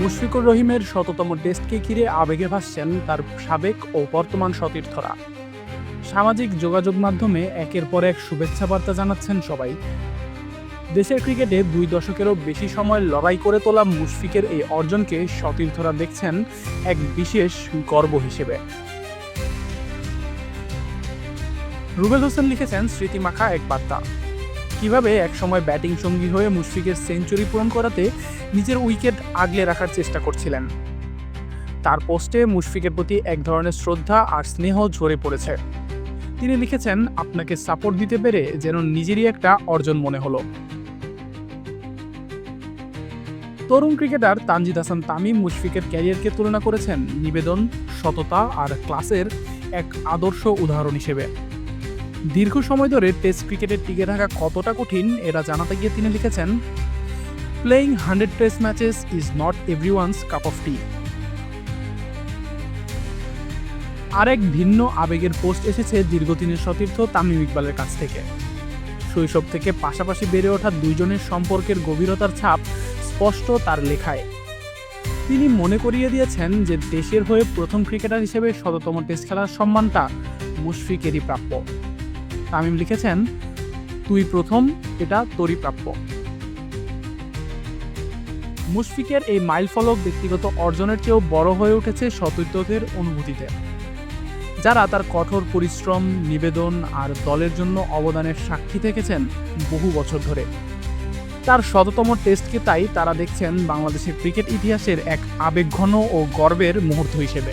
মুশফিকুর রহিমের শততম টেস্টকে ঘিরে আবেগে ভাসছেন তার সাবেক ও বর্তমান সতীর্থরা। সামাজিক যোগাযোগ মাধ্যমে একের পর এক শুভেচ্ছা বার্তা জানাচ্ছেন সবাই। দেশের ক্রিকেটে দুই দশকেরও বেশি সময় লড়াই করে তোলা মুশফিকের এই অর্জনকে সতীর্থরা দেখছেন এক বিশেষ গর্ব হিসেবে। রুবেল হোসেন লিখেছেন স্মৃতিমাখা এক বার্তা। কীভাবে একসময় ব্যাটিং সঙ্গী হয়ে মুশফিকের সেঞ্চুরি পূরণ করাতে নিজের উইকেট আগলে রাখার চেষ্টা করছিলেন। তার পোস্টে মুশফিকের প্রতি এক ধরনের শ্রদ্ধা আর স্নেহ ঝরে পড়েছে। তিনি লিখেছেন, আপনাকে সাপোর্ট দিতে পেরে যেন নিজেরই একটা অর্জন মনে হলো। তরুণ ক্রিকেটার তানজিদ হাসান তামিম মুশফিকের ক্যারিয়ারকে তুলনা করেছেন নিবেদন, সততা আর ক্লাসের এক আদর্শ উদাহরণ হিসেবে। দীর্ঘ সময় ধরে টেস্ট ক্রিকেটে টিকে থাকা কতটা কঠিন এরা জানাতে গিয়ে তিনি লিখেছেন playing hundred test matches is not everyone's cup of tea আরেক ভিন্ন আবেগের পোস্ট এসেছে দীর্ঘদিনের সতীর্থ তামিম ইকবালের কাছ থেকে। শৈশব থেকে পাশাপাশি বেড়ে ওঠা দুইজনের সম্পর্কের গভীরতার ছাপ স্পষ্ট তার লেখায়। তিনি মনে করিয়ে দিয়েছেন যে দেশের হয়ে প্রথম ক্রিকেটার হিসেবে শততম টেস্ট খেলার সম্মানটা মুশফিকেরই প্রাপ্য। তামিম লিখেছেন, তুই প্রথম, এটা তোরই প্রাপ্য। মুশফিকের এই মাইলফলক ব্যক্তিগত অর্জনের চেয়েও বড় হয়ে উঠেছে সতীর্থদের অনুভূতিতে, যারা তার কঠোর পরিশ্রম, নিবেদন আর দলের জন্য অবদানের সাক্ষী থেকেছেন বহু বছর ধরে। তার শততম টেস্টকে তাই তারা দেখছেন বাংলাদেশের ক্রিকেট ইতিহাসের এক আবেগঘন ও গর্বের মুহূর্ত হিসেবে।